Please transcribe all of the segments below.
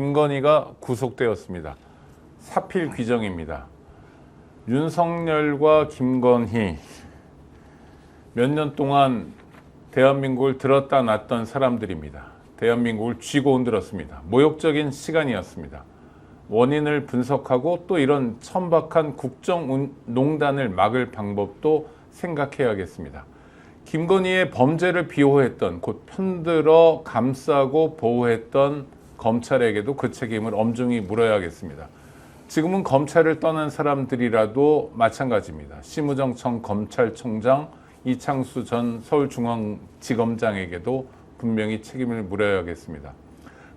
김건희가 구속되었습니다. 사필 규정입니다. 윤석열과 김건희 몇 년 동안 대한민국을 들었다 놨던 사람들입니다. 대한민국을 쥐고 흔들었습니다. 모욕적인 시간이었습니다. 원인을 분석하고 또 이런 천박한 국정농단을 막을 방법도 생각해야겠습니다. 김건희의 범죄를 비호했던 곧 편들어 감싸고 보호했던 검찰에게도 그 책임을 엄중히 물어야겠습니다. 지금은 검찰을 떠난 사람들이라도 마찬가지입니다. 심우정청 검찰총장 이창수 전 서울중앙지검장에게도 분명히 책임을 물어야겠습니다.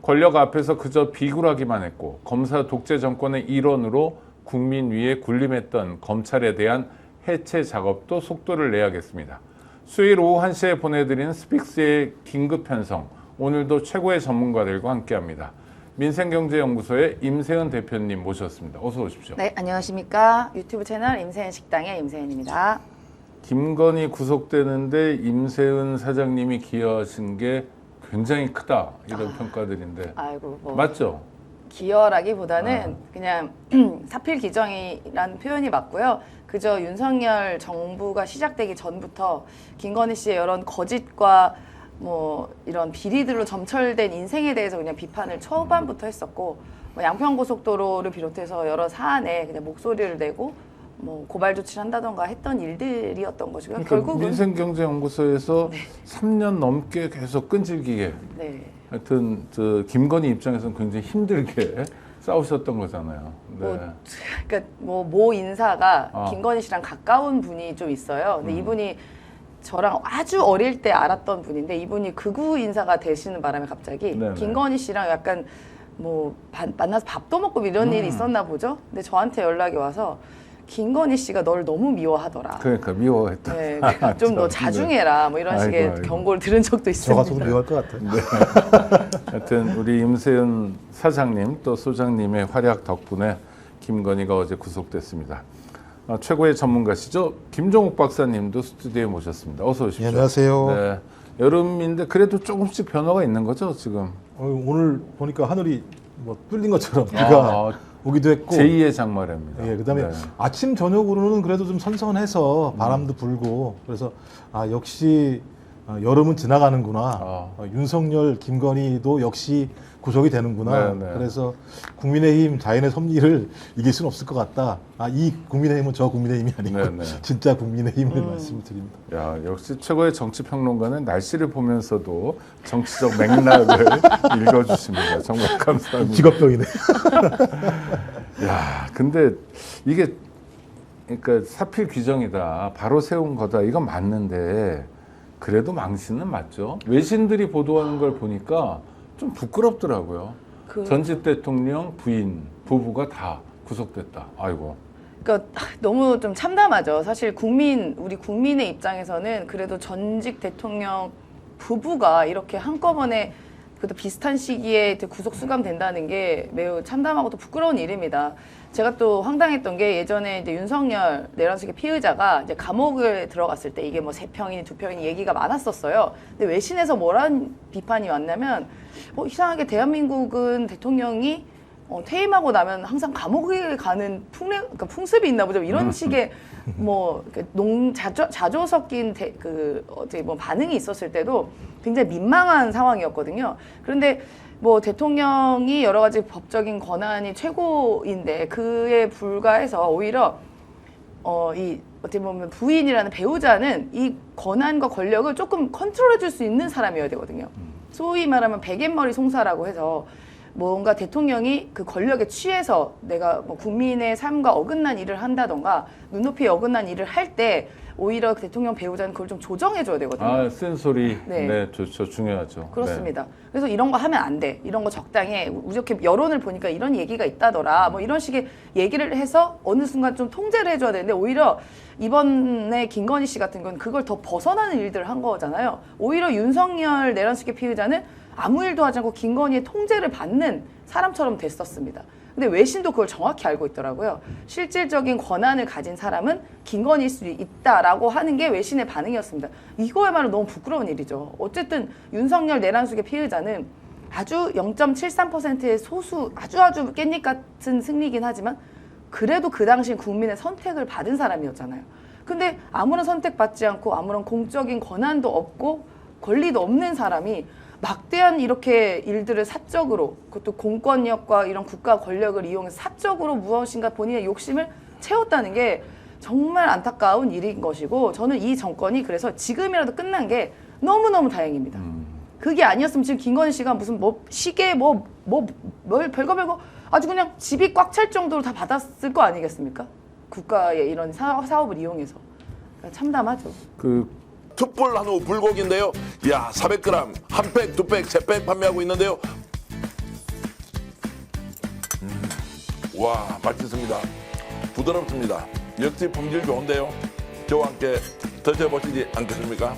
권력 앞에서 그저 비굴하기만 했고 검사 독재 정권의 일원으로 국민 위에 군림했던 검찰에 대한 해체 작업도 속도를 내야겠습니다. 수요일 오후 1시에 보내드린 스픽스의 긴급 편성 오늘도 최고의 전문가들과 함께합니다. 민생경제연구소의 임세은 대표님 모셨습니다. 어서 오십시오. 네, 안녕하십니까. 유튜브 채널 임세현 식당의 임세현입니다. 김건희 구속되는데 임세은 사장님이 기여하신 게 굉장히 크다 이런 평가들인데 아이고, 뭐 맞죠? 기여라기보다는 그냥 사필 기정이라는 표현이 맞고요. 그저 윤석열 정부가 시작되기 전부터 김건희 씨의 여러 거짓과 뭐 이런 비리들로 점철된 인생에 대해서 그냥 비판을 초반부터 했었고 뭐 양평고속도로를 비롯해서 여러 사안에 그냥 목소리를 내고 뭐 고발 조치를 한다던가 했던 일들이었던 것이고요. 그러니까 결국은 민생경제연구소에서 3년 넘게 계속 끈질기게 네. 하여튼 저 김건희 입장에서는 굉장히 힘들게 싸우셨던 거잖아요. 네. 뭐, 그러니까 뭐 모 인사가 아. 김건희 씨랑 가까운 분이 좀 있어요. 근데 음. 이분이 저랑 아주 어릴 때 알았던 분인데 이분이 극우 인사가 되시는 바람에 갑자기 네네. 김건희 씨랑 약간 뭐 반- 만나서 밥도 먹고 이런 일이 음. 있었나 보죠. 근데 저한테 연락이 와서 김건희 씨가 널 너무 미워하더라. 그러니까 미워했다. 네, 좀 너 자중해라. 뭐 이런 아이고, 식의 아이고. 경고를 들은 적도 저 있습니다. 같아도 미워할 것 같아요. 하여튼 우리 임세은 사장님 또 소장님의 활약 덕분에 김건희가 어제 구속됐습니다. 어, 최고의 전문가시죠? 김종욱 박사님도 스튜디오에 모셨습니다. 어서 오십시오. 예, 안녕하세요. 네. 여름인데 그래도 조금씩 변화가 있는 거죠 지금? 어, 오늘 보니까 하늘이 뭐 뚫린 것처럼 비가 아, 오기도 했고. 제2의 장마랍니다. 예, 그다음에 네. 아침 저녁으로는 그래도 좀 선선해서 바람도 불고 그래서 아 역시 어, 여름은 지나가는구나. 아. 어, 윤석열, 김건희도 역시 구속이 되는구나. 네, 네. 그래서 국민의힘 자연의 섭리를 이길 수는 없을 것 같다. 아, 이 국민의힘은 저 국민의힘이 아니고 네, 네. 진짜 국민의힘을 음. 말씀을 드립니다. 야 역시 최고의 정치 평론가는 날씨를 보면서도 정치적 맥락을 읽어주십니다. 정말 감사합니다. 직업병이네. 야, 근데 이게 그러니까 사필 규정이다. 바로 세운 거다. 이건 맞는데 그래도 망신은 맞죠. 외신들이 보도하는 걸 보니까 좀 부끄럽더라고요. 그- 전직 대통령 부인 부부가 다 구속됐다. 아이고. 그러니까 너무 좀 참담하죠. 사실 국민 우리 국민의 입장에서는 그래도 전직 대통령 부부가 이렇게 한꺼번에 그도 비슷한 시기에 구속 수감된다는 게 매우 참담하고 또 부끄러운 일입니다. 제가 또 황당했던 게 예전에 이제 윤석열 내란숙의 피의자가 이제 감옥에 들어갔을 때 이게 뭐 세 평이니 두 평이니 얘기가 많았었어요. 근데 외신에서 뭐란 비판이 왔냐면 어, 이상하게 대한민국은 대통령이 어, 퇴임하고 나면 항상 감옥에 가는 풍, 그러니까 풍습이 있나 보죠. 이런 식의 뭐, 농, 자조, 자조 섞인 대, 그, 어떻게 뭐 반응이 있었을 때도 굉장히 민망한 상황이었거든요. 그런데 뭐 대통령이 여러 가지 법적인 권한이 최고인데 그에 불과해서 오히려 어, 이 어떻게 보면 부인이라는 배우자는 이 권한과 권력을 조금 컨트롤해 줄 수 있는 사람이어야 되거든요. 소위 말하면 베갯머리 송사라고 해서 뭔가 대통령이 그 권력에 취해서 내가 뭐 국민의 삶과 어긋난 일을 한다던가 눈높이에 어긋난 일을 할 때 오히려 그 대통령 배우자는 그걸 좀 조정해 줘야 되거든요. 아, 쓴 소리. 네, 네. 좋죠. 중요하죠. 그렇습니다. 그래서 이런 거 하면 안 돼. 이런 거 적당히 해. 이렇게 여론을 보니까 이런 얘기가 있다더라. 뭐 이런 식의 얘기를 해서 어느 순간 좀 통제를 해줘야 되는데 오히려 이번에 김건희 씨 같은 건 그걸 더 벗어나는 일들을 한 거잖아요. 오히려 윤석열 내란숙의 피의자는 아무 일도 하지 않고 김건희의 통제를 받는 사람처럼 됐었습니다. 근데 외신도 그걸 정확히 알고 있더라고요. 실질적인 권한을 가진 사람은 김건희일 수 있다라고 하는 게 외신의 반응이었습니다. 이거야말로 너무 부끄러운 일이죠. 어쨌든 윤석열 내란숙의 피의자는 아주 0.73%의 소수 아주 아주 깻잎 같은 승리긴 하지만 그래도 그 당시 국민의 선택을 받은 사람이었잖아요. 근데 아무런 선택받지 않고 아무런 공적인 권한도 없고 권리도 없는 사람이 막대한 이렇게 일들을 사적으로 그것도 공권력과 이런 국가 권력을 이용해서 사적으로 무엇인가 본인의 욕심을 채웠다는 게 정말 안타까운 일인 것이고 저는 이 정권이 그래서 지금이라도 끝난 게 너무너무 다행입니다. 그게 아니었으면 지금 김건희 씨가 무슨 뭐 시계 뭐 뭐 뭘 별거 별거 아주 그냥 집이 꽉 찰 정도로 다 받았을 거 아니겠습니까? 국가의 이런 사, 사업을 이용해서 그러니까 참담하죠. 그 툭불 한우 불고기인데요. 야 400g 한 팩, 두 팩, 세 팩 판매하고 있는데요. 음, 와 맛있습니다. 부드럽습니다. 역시 품질 좋은데요. 저와 함께 드셔보시지 않겠습니까?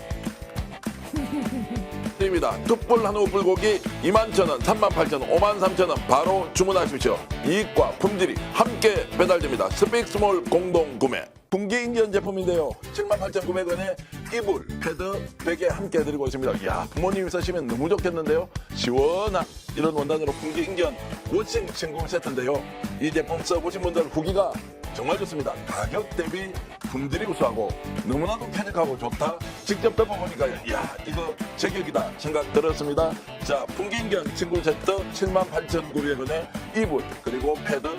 입니다. 툭불 한우 불고기 21,000원, 38,000원, 53,000원 바로 주문하십시오. 이익과 품질이 함께 배달됩니다. 스픽스몰 공동 구매. 분기 인견 제품인데요. 78,900원에 이불, 패드, 베개 함께 드리고 있습니다. 이야, 부모님이 쓰시면 너무 좋겠는데요. 시원한 이런 원단으로 분기 인견 워싱 진공 세트인데요. 이 제품 써보신 분들 후기가 정말 좋습니다. 가격 대비 품질이 우수하고 너무나도 쾌적하고 좋다. 직접 뜯어보니까 야 이거 제격이다 생각 들었습니다. 자 풍기인견 친구 세트 78,900원에 이불 그리고 패드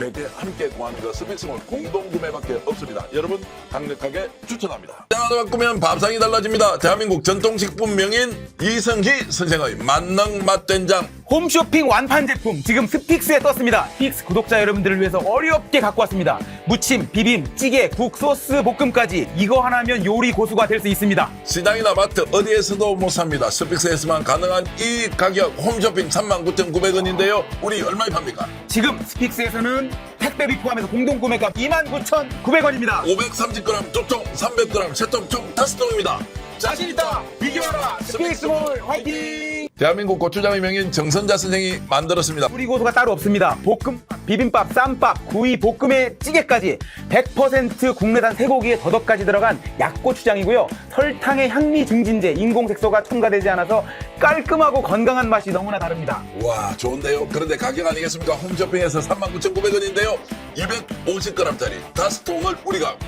베개 함께 구하는 거 스픽스몰 공동 구매밖에 없습니다. 여러분 강력하게 추천합니다. 하나 바꾸면 밥상이 달라집니다. 대한민국 전통식품 명인 이성희 선생의 만능 맛된장 홈쇼핑 완판 제품 지금 스픽스에 떴습니다. 스픽스 구독자 여러분들을 위해서 어렵게 갖고 왔습니다. 무침, 비빔, 찌개, 국, 소스, 볶음까지 이거 하나면 요리 고수가 될 수 있습니다. 시장이나 마트 어디에서도 못 삽니다. 스픽스에서만 가능한 이 가격 홈쇼핑 39,900원인데요. 우리 얼마에 팝니까? 지금 스픽스에서는 택배비 포함해서 공동 구매가 29,900원입니다. 530g 두 통, 300g 세 통, 총 다섯 통입니다. 자신 있다. 비교하라. 스픽스몰 화이팅! 대한민국 고추장의 명인 정선자 선생이 만들었습니다. 요리 고수가 따로 없습니다. 볶음, 비빔밥, 쌈밥, 구이, 볶음에 찌개까지 100% 국내산 쇠고기에 더덕까지 들어간 약고추장이고요. 설탕의 향미 증진제, 인공색소가 첨가되지 않아서 깔끔하고 건강한 맛이 너무나 다릅니다. 와 좋은데요. 그런데 가격 아니겠습니까? 홈쇼핑에서 39,900원인데요. 250g짜리 다섯 통을 우리가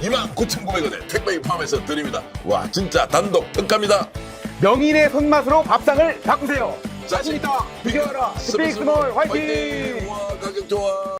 29,900원에 택배비 포함해서 드립니다. 와 진짜 단독 특가입니다. 명인의 손맛으로 밥상을 바꾸세요. 자신 있다. 비교하라. 스픽스몰 화이팅! 와 가격 좋아.